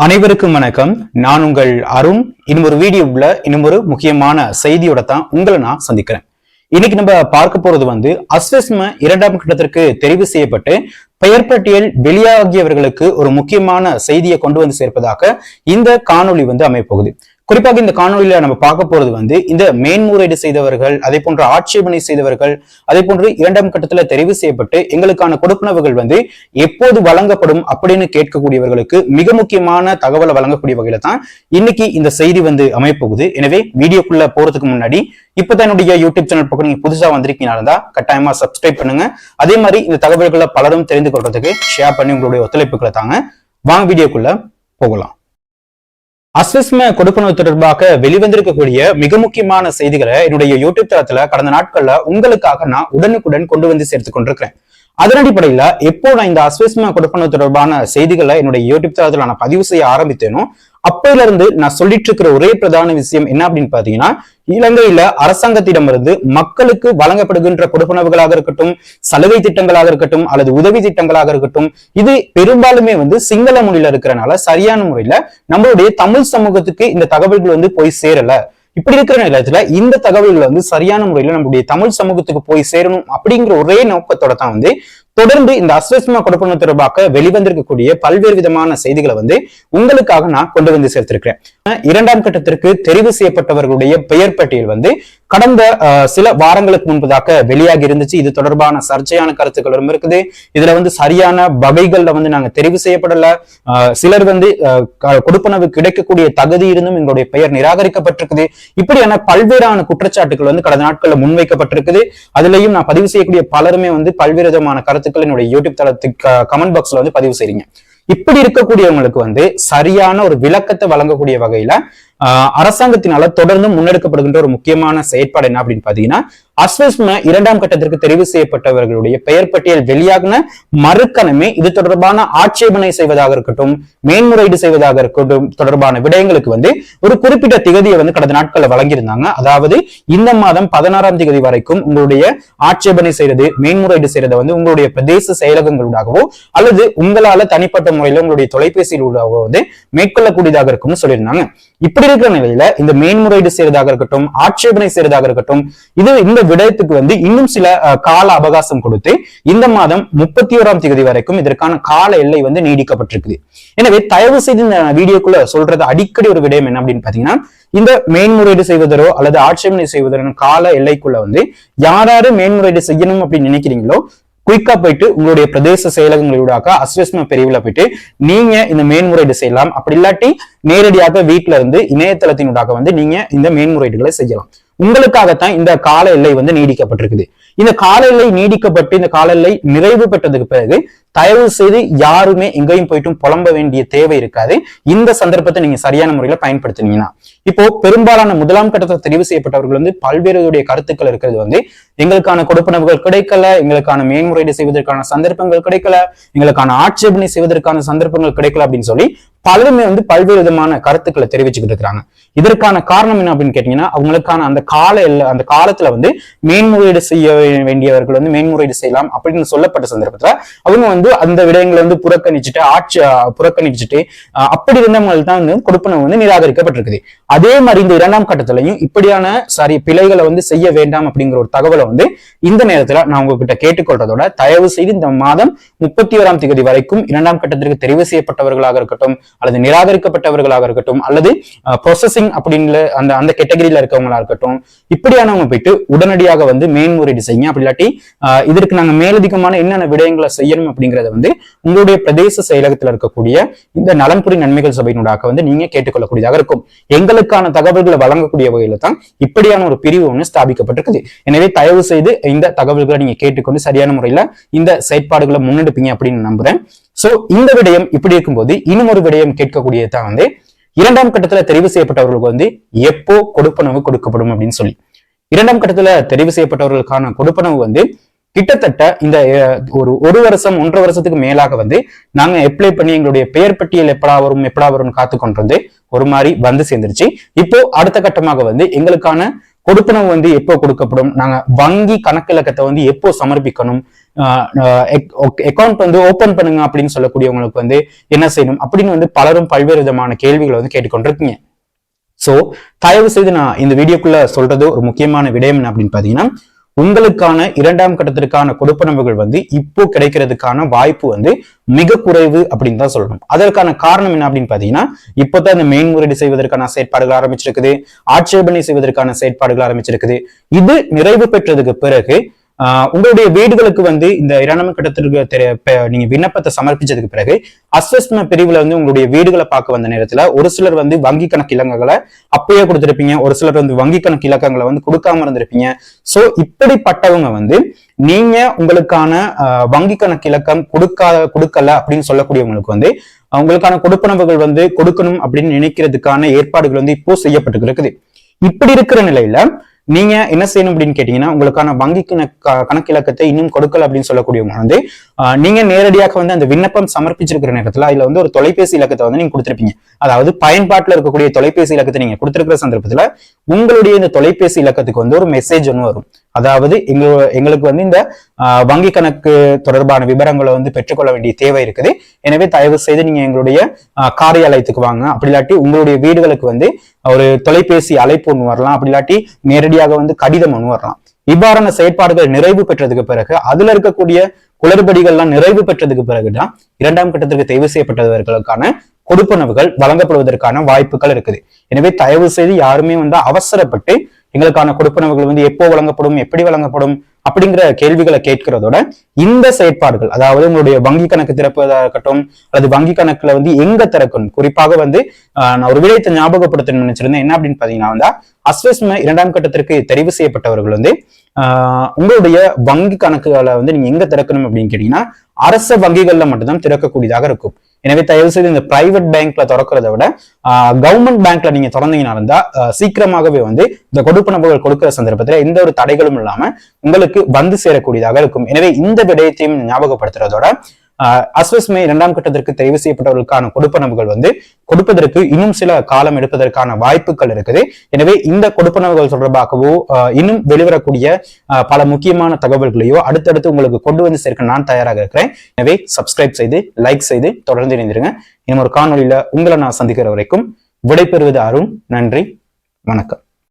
அனைவருக்கும் வணக்கம். நான் உங்கள் அருண். இன்னும் ஒரு வீடியோவில் இன்னும் ஒரு முக்கியமான செய்தியோட தான் உங்களை நான் சந்திக்கிறேன். இன்னைக்கு நம்ம பார்க்க போறது வந்து அஸ்வஸ்ம இரண்டாம் கட்டத்திற்கு தெரிவு செய்யப்பட்டு பெயர் பட்டியல் வெளியாகியவர்களுக்கு ஒரு முக்கியமான செய்தியை கொண்டு வந்து சேர்ப்பதாக இந்த காணொளி வந்து அமையப்போகுது. குறிப்பாக இந்த காணொலியில நம்ம பார்க்க போறது வந்து இந்த மேன்முறையீடு செய்தவர்கள் அதே போன்ற ஆட்சேபனை செய்தவர்கள் அதே போன்று இரண்டாம் கட்டத்துல தெரிவு செய்யப்பட்டு எங்களுக்கான கொடுப்பனவுகள் வந்து எப்போது வழங்கப்படும் அப்படின்னு கேட்கக்கூடியவர்களுக்கு மிக முக்கியமான தகவலை வழங்கக்கூடிய வகையில தான் இன்னைக்கு இந்த செய்தி வந்து அமையப்போகுது. எனவே வீடியோக்குள்ள போறதுக்கு முன்னாடி இப்பதான் என்னுடைய யூடியூப் சேனல் பக்கம் நீங்க புதுசா வந்திருக்கீங்கன்னா கட்டாயமா சப்ஸ்கிரைப் பண்ணுங்க. அதே மாதிரி இந்த தகவல்களை பலரும் தெரிந்து கொள்றதுக்கு ஷேர் பண்ணி உங்களுடைய ஒத்துழைப்புகளை தாங்க. வாங்க வீடியோக்குள்ள போகலாம். அஸ்விஸ்ம கொடுப்பனவு தொடர்பாக வெளிவந்திருக்கக்கூடிய மிக முக்கியமான செய்திகளை என்னுடைய யூடியூப் தளத்துல கடந்த நாட்கள்ல உங்களுக்காக நான் உடனுக்குடன் கொண்டு வந்து சேர்த்து கொண்டிருக்கிறேன். அதன் அடிப்படையில எப்போ நான் இந்த அஸ்விஸ்ம கொடுப்பனவு தொடர்பான செய்திகளை என்னுடைய யூடியூப் தளத்துல நான் பதிவு செய்ய ஆரம்பித்தேனோ அப்பையில இருந்து நான் சொல்லிட்டு இருக்கிற ஒரே பிரதான விஷயம் என்ன அப்படின்னு பாத்தீங்கன்னா இலங்கையில அரசாங்கத்திடமிருந்து மக்களுக்கு வழங்கப்படுகின்ற கொடுப்பனவுகளாக இருக்கட்டும் சலுகை திட்டங்களாக இருக்கட்டும் அல்லது உதவி திட்டங்களாக இருக்கட்டும் இது பெரும்பாலுமே வந்து சிங்கள மொழியில இருக்கிறனால சரியான முறையில நம்மளுடைய தமிழ் சமூகத்துக்கு இந்த தகவல்கள் வந்து போய் சேரல. இப்படி இருக்கிற நேரத்துல இந்த தகவல்கள் வந்து சரியான முறையில நம்மளுடைய தமிழ் சமூகத்துக்கு போய் சேரணும் அப்படிங்கிற ஒரே நோக்கத்தோட தான் வந்து தொடர்ந்து இந்த அஸ்வஸ்மா கொடுப்பன தொடர்பாக வெளிவந்திருக்கக்கூடிய பல்வேறு விதமான செய்திகளை வந்து உங்களுக்காக நான் கொண்டு வந்து சேர்த்திருக்கிறேன். இரண்டாம் கட்டத்திற்கு தெரிவு செய்யப்பட்டவர்களுடைய பெயர் பட்டியல் வந்து கடந்த சில வாரங்களுக்கு முன்பதாக வெளியாகி இருந்துச்சு. இது தொடர்பான சர்ச்சையான கருத்துக்களும் இருக்குது. இதுல வந்து சரியான வகைகள்ல வந்து நாங்க தெரிவு செய்யப்படல. சிலர் வந்து கொடுப்பனவு கிடைக்கக்கூடிய தகுதி இருந்தும் எங்களுடைய பெயர் நிராகரிக்கப்பட்டிருக்குது. இப்படியான பல்வேறான குற்றச்சாட்டுகள் வந்து கடந்த நாட்கள்ல முன்வைக்கப்பட்டிருக்குது. அதுலயும் நான் பதிவு செய்யக்கூடிய பலருமே வந்து பல்வேறு விதமான கருத்துக்கள் என்னுடைய யூடியூப் தளத்துக்கு கமெண்ட் பாக்ஸ்ல வந்து பதிவு செய்றீங்க. இப்படி இருக்கக்கூடியவங்களுக்கு வந்து சரியான ஒரு விளக்கத்தை வழங்கக்கூடிய வகையில அரசாங்கத்தினால தொடர்ந்து முன்னெடுக்கப்படுகின்ற ஒரு முக்கியமான செயற்பாடு என்ன அப்படின்னு பாத்தீங்கன்னா அஸ்வஸ்ம இரண்டாம் கட்டத்திற்கு தெரிவு செய்யப்பட்டவர்களுடைய பெயர் பட்டியல் வெளியாகின மறுக்கணமே இது தொடர்பான ஆட்சேபனை செய்வதாக இருக்கட்டும் மேன்முறையீடு செய்வதாக இருக்கட்டும் தொடர்பான விடயங்களுக்கு வந்து ஒரு குறிப்பிட்ட திகதியை வந்து கடந்த நாட்கள்ல வழங்கியிருந்தாங்க. அதாவது இந்த மாதம் பதினாறாம் திகதி வரைக்கும் உங்களுடைய ஆட்சேபனை செய்யறது மேன்முறையீடு செய்யறதை வந்து உங்களுடைய பிரதேச செயலகங்களூடாகவோ அல்லது உங்களால தனிப்பட்ட முறையில உங்களுடைய தொலைபேசியிலூடாகவோ வந்து மேற்கொள்ளக்கூடியதாக இருக்கும்னு சொல்லியிருந்தாங்க. இப்படி இருக்கிற நிலையில இந்த மேன்முறையீடு செய்யறதாக இருக்கட்டும் ஆட்சேபனை செய்யறதாக இருக்கட்டும் இது இந்த விடயத்துக்கு வந்து இன்னும் சில கால அவகாசம் கொடுத்து இந்த மாதம் முப்பத்தி ஓராம் தேதி வரைக்கும் இதற்கான கால எல்லை வந்து நீடிக்கப்பட்டிருக்குது. எனவே தயவு செய்து இந்த வீடியோக்குள்ள சொல்றது அடிக்கடி ஒரு விடயம் என்ன அப்படின்னு பாத்தீங்கன்னா இந்த மேன்முறையீடு செய்வதோ அல்லது ஆட்சேபனை செய்வதோ கால எல்லைக்குள்ள வந்து யாராரு மேன்முறையீடு செய்யணும் அப்படின்னு நினைக்கிறீங்களோ குயிக்கா போயிட்டு உங்களுடைய பிரதேச செயலகங்களூடாக அஸ்வஸ்ம பிரிவில் போயிட்டு நீங்க இந்த மேன்முறையீடு செய்யலாம். அப்படி இல்லாட்டி நேரடியாக வீட்டுல இருந்து இணையதளத்தினூடாக வந்து நீங்க இந்த மேன்முறையீடுகளை செய்யலாம். உங்களுக்காகத்தான் இந்த கால எல்லை வந்து நீடிக்கப்பட்டிருக்குது. இந்த கால எல்லை நீடிக்கப்பட்டு இந்த கால எல்லை நிறைவு பெற்றதுக்கு பிறகு தயவு செய்து யாருமே எங்கேயும் போயிட்டும் புலம்ப வேண்டிய தேவை இருக்காது. இந்த சந்தர்ப்பத்தை நீங்க சரியான முறையில பயன்படுத்தினீங்கன்னா. இப்போ பெரும்பாலான முதலாம் கட்டத்தை தெரிவு செய்யப்பட்டவர்கள் வந்து பல்வேறு கருத்துக்கள் இருக்கிறது வந்து எங்களுக்கான கொடுப்பனவுகள் கிடைக்கல எங்களுக்கான மேன்முறையீடு செய்வதற்கான சந்தர்ப்பங்கள் கிடைக்கல எங்களுக்கான ஆட்சேபனை செய்வதற்கான சந்தர்ப்பங்கள் கிடைக்கல அப்படின்னு சொல்லி பலருமே வந்து பல்வேறு விதமான கருத்துக்களை தெரிவிச்சுக்கிட்டு இருக்கிறாங்க. இதற்கான காரணம் என்ன அப்படின்னு கேட்டீங்கன்னா அவங்களுக்கான அந்த கால அந்த காலத்துல வந்து மேன்முறையீடு செய்ய வேண்டியவர்கள் வந்து மேன்முறையீடு செய்யலாம் அப்படின்னு சொல்லப்பட்ட சந்தர்ப்பத்துல அவங்க வந்து வந்து அந்த விடயங்களை வந்து புறக்கணிச்சுட்டு ஆட்சி புறக்கணிச்சுட்டு அப்படி இருந்தவங்க தான் வந்து கொடுப்பனம் வந்து நிராகரிக்கப்பட்டிருக்குது. அதே மாதிரி இந்த இரண்டாம் கட்டத்திலையும் இப்படியான சாரி பிழைகளை வந்து செய்ய வேண்டாம் அப்படிங்கிற ஒரு தகவலை வந்து இந்த நேரத்துல நான் உங்ககிட்ட கேட்டுக்கொள்றதோட தயவு செய்து இந்த மாதம் முப்பத்தி ஓராம் தேதி வரைக்கும் இரண்டாம் கட்டத்திற்கு தெரிவு செய்யப்பட்டவர்களாக இருக்கட்டும் அல்லது நிராகரிக்கப்பட்டவர்களாக இருக்கட்டும் அல்லது ப்ரொசஸிங் அப்படின்னு அந்த அந்த கேட்டகரியில இருக்கவங்களா இருக்கட்டும் இப்படியானவங்க போயிட்டு உடனடியாக வந்து மேன்முறையீடு செய்யுங்க. அப்படி இல்லாட்டி இதற்கு நாங்க மேலதிகமான என்னென்ன விடயங்களை செய்யணும் அப்படிங்கறத வந்து உங்களுடைய பிரதேச செயலகத்தில் இருக்கக்கூடிய இந்த நலன்புரி நன்மைகள் சபையினூடாக வந்து நீங்க கேட்டுக்கொள்ளக்கூடியதாக இருக்கும். எங்களுக்கான தகவல்களை வழங்கக்கூடிய வகையில தான் இப்படியான ஒரு பிரிவு ஒன்று ஸ்தாபிக்கப்பட்டிருக்குது. எனவே தயவு செய்து இந்த தகவல்களை நீங்க கேட்டுக்கொண்டு சரியான முறையில இந்த செயற்பாடுகளை முன்னெடுப்பீங்க அப்படின்னு நம்புறேன். சோ இந்த விடயம் இப்படி இருக்கும்போது இன்னும் ஒரு விடயம் கேட்கக்கூடியதான் வந்து இரண்டாம் கட்டத்துல தெரிவு செய்யப்பட்டவர்களுக்கு வந்து எப்போ கொடுப்பனவு கொடுக்கப்படும் அப்படின்னு சொல்லி. இரண்டாம் கட்டத்துல தெரிவு செய்யப்பட்டவர்களுக்கான கொடுப்பனவு வந்து கிட்டத்தட்ட இந்த ஒரு ஒரு வருஷம் ஒன்றரை வருஷத்துக்கு மேலாக வந்து நாங்க அப்ளை பண்ணி எங்களுடைய பெயர் பட்டியல் எப்படா வரும் எப்படா வரும்னு காத்து கொண்டிருந்து ஒரு மாதிரி வந்து சேர்ந்துருச்சு. இப்போ அடுத்த கட்டமாக வந்து எங்களுக்கான கொடுப்பனவு வந்து எப்போ கொடுக்கப்படும்? நாங்க வங்கி கணக்கிலக்கத்தை வந்து எப்போ சமர்ப்பிக்கணும்? அக்கௌண்ட் வந்து ஓபன் பண்ணுங்க அப்படின்னு சொல்லக்கூடியவங்களுக்கு வந்து என்ன செய்யணும்? அப்படின்னு வந்து பலரும் பல்வேறு விதமான கேள்விகளை வந்து கேட்டுக்கொண்டிருக்கீங்க. சோ தயவு செய்து நான் இந்த வீடியோக்குள்ள சொல்றது ஒரு முக்கியமான விடயம் என்ன அப்படின்னு பாத்தீங்கன்னா உங்களுக்கான இரண்டாம் கட்டத்திற்கான கொடுப்பனவுகள் வந்து இப்போ கிடைக்கிறதுக்கான வாய்ப்பு வந்து மிக குறைவு அப்படின்னு தான் சொல்லணும். அதற்கான காரணம் என்ன அப்படின்னு பாத்தீங்கன்னா இப்போதான் இந்த மேன்முறையீடு செய்வதற்கான செயற்பாடுகள் ஆரம்பிச்சிருக்குது. ஆட்சேபனை செய்வதற்கான செயற்பாடுகள் ஆரம்பிச்சிருக்குது. இது நிறைவு பெற்றதுக்கு பிறகு உங்களுடைய வீடுகளுக்கு வந்து இந்த இரண்டாம் கட்டத்திற்கு நீங்க விண்ணப்பத்தை சமர்ப்பிச்சதுக்கு பிறகு அஸ்வஸ்ம பிரிவுல வந்து உங்களுடைய வீடுகளை பார்க்க வந்த நேரத்துல ஒரு சிலர் வந்து வங்கி கணக்கு இலக்கங்களை அப்பயே கொடுத்திருப்பீங்க. ஒரு சிலர் வந்து வங்கி கணக்கு இலக்கங்களை வந்து கொடுக்காம இருந்திருப்பீங்க. சோ இப்படிப்பட்டவங்க வந்து நீங்க உங்களுக்கான வங்கி கணக்கு இலக்கம் கொடுக்காத கொடுக்கல அப்படின்னு சொல்லக்கூடியவங்களுக்கு வந்து அவங்களுக்கான கொடுப்பனவுகள் வந்து கொடுக்கணும் அப்படின்னு நினைக்கிறதுக்கான ஏற்பாடுகள் வந்து இப்போ செய்யப்பட்டு இருக்குது இப்படி இருக்கிற நிலையில நீங்க என்ன செய்யணும் அப்படின்னு கேட்டீங்கன்னா உங்களுக்கான வங்கி கணக்கிலக்கத்தை இன்னும் கொடுக்கல அப்படின்னு சொல்லக்கூடியவங்க வந்து நீங்க நேரடியாக வந்து அந்த விண்ணப்பம் சமர்ப்பிச்சிருக்கிற நேரத்துல அதுல வந்து ஒரு தொலைபேசி இலக்கத்தை வந்து நீங்க கொடுத்துருப்பீங்க. அதாவது பயன்பாட்டுல இருக்கக்கூடிய தொலைபேசி இலக்கத்தை நீங்க கொடுத்துருக்கிற சந்தர்ப்பத்துல உங்களுடைய இந்த தொலைபேசி இலக்கத்துக்கு வந்து ஒரு மெசேஜ் ஒன்று வரும். அதாவது எங்க எங்களுக்கு வந்து இந்த வங்கி கணக்கு தொடர்பான விவரங்களை வந்து பெற்றுக்கொள்ள வேண்டிய தேவை இருக்குது. எனவே தயவு செய்து நீங்க எங்களுடைய காரியாலயத்துக்கு வாங்க. அப்படி இல்லாட்டி உங்களுடைய வீடுகளுக்கு வந்து ஒரு தொலைபேசி அழைப்பு ஒன்று வரலாம். அப்படி இல்லாட்டி நேரடியாக வந்து கடிதம் ஒன்று வரலாம். இவ்வாறான செயற்பாடுகள் நிறைவு பெற்றதுக்கு பிறகு அதுல இருக்கக்கூடிய குளறுபடிகள்லாம் நிறைவு பெற்றதுக்கு பிறகுதான் இரண்டாம் கட்டத்திற்கு தேர்வு செய்யப்பட்டவர்களுக்கான கொடுப்பனவுகள் வழங்கப்படுவதற்கான வாய்ப்புகள் இருக்குது. எனவே தயவு செய்து யாருமே வந்து அவசரப்பட்டு எங்களுக்கான கொடுப்பனவுகள் வந்து எப்போ வழங்கப்படும் எப்படி வழங்கப்படும் அப்படிங்கிற கேள்விகளை கேட்கிறதோட இந்த செயற்பாடுகள் அதாவது உங்களுடைய வங்கி கணக்கு திறப்பதாக இருக்கட்டும் அல்லது வங்கி கணக்குல வந்து எங்க திறக்கணும்? குறிப்பாக வந்து நான் ஒரு விடயத்தை ஞாபகப்படுத்தணும்னு நினைச்சிருந்தேன். என்ன அப்படின்னு பாத்தீங்கன்னா வந்து அஸ்வஸ்ம இரண்டாம் கட்டத்திற்கு தெரிவு செய்யப்பட்டவர்கள் வந்து உங்களுடைய வங்கி கணக்குகளை வந்து நீங்க எங்க திறக்கணும் அப்படின்னு கேட்டீங்கன்னா அரச வங்கிகள்ல மட்டும்தான் திறக்கக்கூடியதாக இருக்கும். எனவே தயவு செய்து இந்த பிரைவேட் பேங்க்ல திறக்கிறத விட கவர்மெண்ட் பேங்க்ல நீங்க திறந்தீங்கன்னா இருந்தா சீக்கிரமாகவே வந்து இந்த கொடுப்பனவுகள் கொடுக்கிற சந்தர்ப்பத்துல எந்த ஒரு தடைகளும் இல்லாம உங்களுக்கு வந்து சேரக்கூடியதாக இருக்கும். எனவே இந்த விடயத்தையும் ஞாபகப்படுத்துறதோட அஸ்வஸ்மே இரண்டாம் கட்டத்திற்கு தெரிவு செய்யப்பட்டவர்களுக்கான கொடுப்பனவுகள் வந்து கொடுப்பதற்கு இன்னும் சில காலம் எடுப்பதற்கான வாய்ப்புகள் இருக்குது. எனவே இந்த கொடுப்பனவுகள் தொடர்பாகவோ இன்னும் வெளிவரக்கூடிய பல முக்கியமான தகவல்களையோ அடுத்தடுத்து உங்களுக்கு கொண்டு வந்து சேர்க்க நான் தயாராக இருக்கிறேன். எனவே சப்ஸ்கிரைப் செய்து லைக் செய்து தொடர்ந்து இணைந்திருங்க. இன்னும் ஒரு காணொலியில உங்களை நான் சந்திக்கிற வரைக்கும் விடைபெறுவது அருண். நன்றி. வணக்கம்.